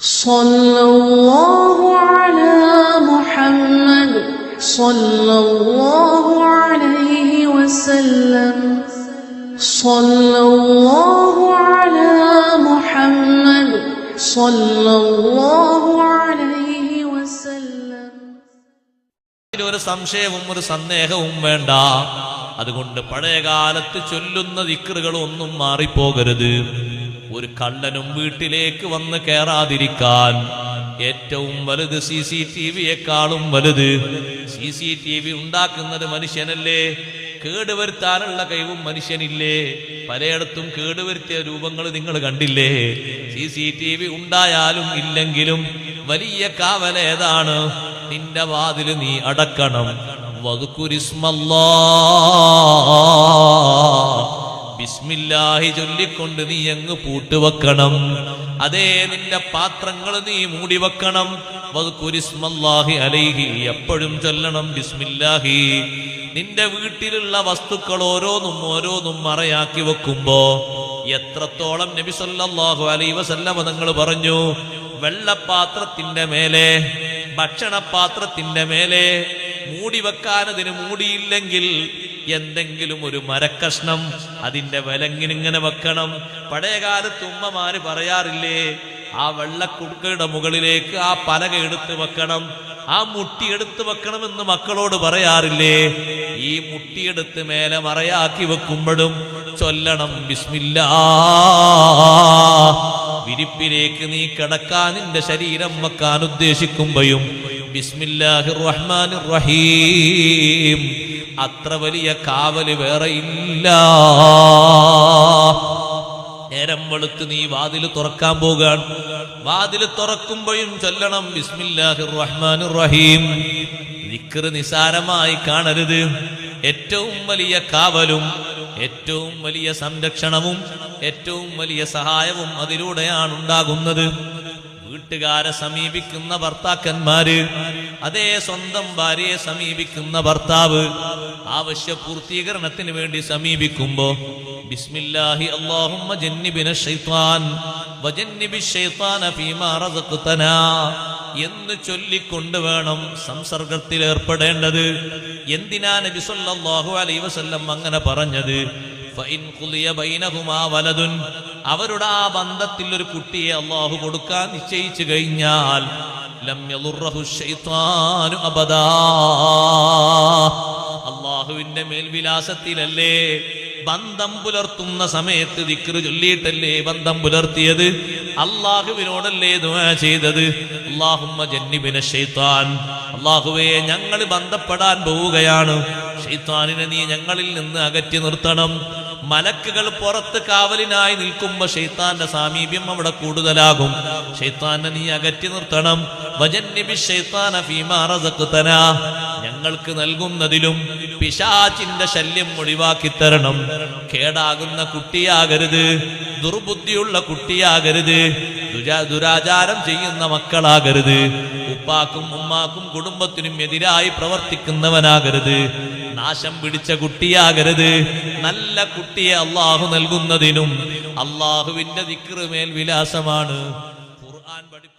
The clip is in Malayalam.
صلى الله على محمد صلى الله عليه وسلم صلى الله على محمد صلى الله عليه وسلم ഒരു സംശയവും ഒരു സന്ദേഹവും വേണ്ട അതുകൊണ്ട് പഴയ കാലത്ത് ചൊല്ലുന്ന ദിക്കറുകൾ ഒന്നും മാറിപ്പോകരുത് ഒരു കള്ളനും വീട്ടിലേക്ക് വന്ന് കയറാതിരിക്കാൻ ഏറ്റവും വലുത് സി സി ടി വിയെക്കാളും വലുത്. സി സി ടി വി ഉണ്ടാക്കുന്നത് മനുഷ്യനല്ലേ? കേടുവരുത്താനുള്ള കഴിവും മനുഷ്യനില്ലേ? പലയിടത്തും കേടുവരുത്തിയ രൂപങ്ങൾ നിങ്ങൾ കണ്ടില്ലേ? സി സി ടി വി ഉണ്ടായാലും ഇല്ലെങ്കിലും വലിയ കാവൽ കാവലേതാണ് നിന്റെ വാതിൽ നീ അടക്കണം. വധുക്കുരിസ്മല്ലാ ബിസ്മില്ലാഹി ചൊല്ലിക്കൊണ്ട് നീ അങ്ങ് പൂട്ടുവെക്കണം. അതേ നിന്റെ പാത്രങ്ങൾ നീ മൂടി വെക്കണം കുരിസ്മല്ലാഹി അലൈഹി എപ്പോഴും ചൊല്ലണം ബിസ്മില്ലാഹി. നിന്റെ വീട്ടിലുള്ള വസ്തുക്കൾ ഓരോന്നും ഓരോന്നും മറയാക്കി വെക്കുമ്പോ എത്രത്തോളം നബി സല്ലല്ലാഹു അലൈഹി വസല്ലമ നിങ്ങൾ പറഞ്ഞു വെള്ളപ്പാത്രത്തിന്റെ മേലെ ഭക്ഷണപാത്രത്തിന്റെ മേലെ മൂടി വെക്കാനതിന് മൂടിയില്ലെങ്കിൽ എന്തെങ്കിലും ഒരു മരക്കഷ്ണം അതിന്റെ വിലങ്ങിനിങ്ങനെ വെക്കണം. പഴയകാലത്ത് ഉമ്മമാര് പറയാറില്ലേ ആ വെള്ളക്കുടുക്കയുടെ മുകളിലേക്ക് ആ പലക എടുത്തു വെക്കണം ആ മുട്ടി എടുത്ത് വെക്കണമെന്ന് മക്കളോട് പറയാറില്ലേ ഈ മുട്ടിയെടുത്ത് മേലെ മറയാക്കി വെക്കുമ്പോഴും ചൊല്ലണം ബിസ്മില്ലാ. വിരിപ്പിലേക്ക് നീ കിടക്കാൻ നിന്റെ ശരീരം വെക്കാൻ ഉദ്ദേശിക്കുമ്പോഴും ബിസ്മില്ലാഹിർ റഹ്മാനിർ റഹീം. അത്ര വലിയ കാവൽ വേറെ ഇല്ല. നേരം വെളുത്ത് നീ വാതിൽ തുറക്കാൻ പോകാൻ വാതിൽ തുറക്കുമ്പോഴും ചൊല്ലണം ബിസ്മില്ലാഹിർ റഹ്മാനിർ റഹീം ദിക്ർ നിസാരമായി കാണരുത്. ഏറ്റവും വലിയ കാവലും ഏറ്റവും വലിയ സംരക്ഷണവും ഏറ്റവും വലിയ സഹായവും അതിലൂടെയാണ് ഉണ്ടാകുന്നത്. വീട്ടുകാരെ സമീപിക്കുന്ന ഭർത്താക്കന്മാര് അതേ സ്വന്തം ഭാര്യയെ സമീപിക്കുന്ന ഭർത്താവ് ആവശ്യ പൂർത്തീകരണത്തിന് വേണ്ടി സമീപിക്കുമ്പോ ബിസ്മില്ലാഹി അല്ലാഹുമ്മ ജന്നിബിന ശൈത്താൻ വജന്നിബി ശൈത്താന ഫീമാ റസഖ്തനാ എന്ന് ചൊല്ലിക്കൊണ്ട് വേണം സംസർഗത്തിൽ ഏർപ്പെടേണ്ടത്. എന്തിനാ നബി സല്ലല്ലാഹു അലൈഹി വസല്ലം അങ്ങനെ പറഞ്ഞത്? വലതുൻ അവരുടെ ആ ബന്ധത്തിൽ ഒരു കുട്ടിയെ അള്ളാഹു കൊടുക്കാൻ നിശ്ചയിച്ചു കഴിഞ്ഞാൽ ലം അബദാ. അള്ളാഹുവിന്റെ മേൽവിലാസത്തിലല്ലേ? ബന്ധം പുലർത്തുന്ന സമയത്ത് ദിക്റ് ചൊല്ലിയിട്ടല്ലേ ബന്ധം പുലർത്തിയത്? അള്ളാഹുവിനോടല്ലേ ദുആ ചെയ്തത്? അള്ളാഹുമ്മ ജന്നിബിന ഷെയ്ത്താൻ അള്ളാഹുവേ ഞങ്ങൾ ബന്ധപ്പെടാൻ പോവുകയാണ്. ഷെയ്ത്താനിനെ നീ ഞങ്ങളിൽ നിന്ന് അകറ്റി നിർത്തണം. മലക്കുകൾ പുറത്ത് കാവലിനായി നിൽക്കുമ്പോ ഷെയ്ത്താന്റെ സാമീപ്യം അവിടെ കൂടുതലാകും. ഷെയ്ത്താനെ നീ അകറ്റി നിർത്തണം. വജന്നിബി ഷെയ്ത്താന ഞങ്ങൾക്ക് നൽകുന്നതിലും പിശാചിന്റെ ശല്യം ഒഴിവാക്കി തരണം. കേടാകുന്ന കുട്ടിയാകരുത്. ദുർബുദ്ധിയുള്ള കുട്ടിയാകരുത്. ദുരാ ദുരാചാരം ചെയ്യുന്ന മക്കളാകരുത്. ഉപ്പാക്കും ഉമ്മാക്കും കുടുംബത്തിനും എതിരായി പ്രവർത്തിക്കുന്നവനാകരുത്. നാശം പിടിച്ച കുട്ടിയാകരുത്. നല്ല കുട്ടിയെ അള്ളാഹു നൽകുന്നതിനും അള്ളാഹുവിന്റെ ദിക്റുമേൽ വിലാസമാണ് ഖുർആൻ പഠിപ്പി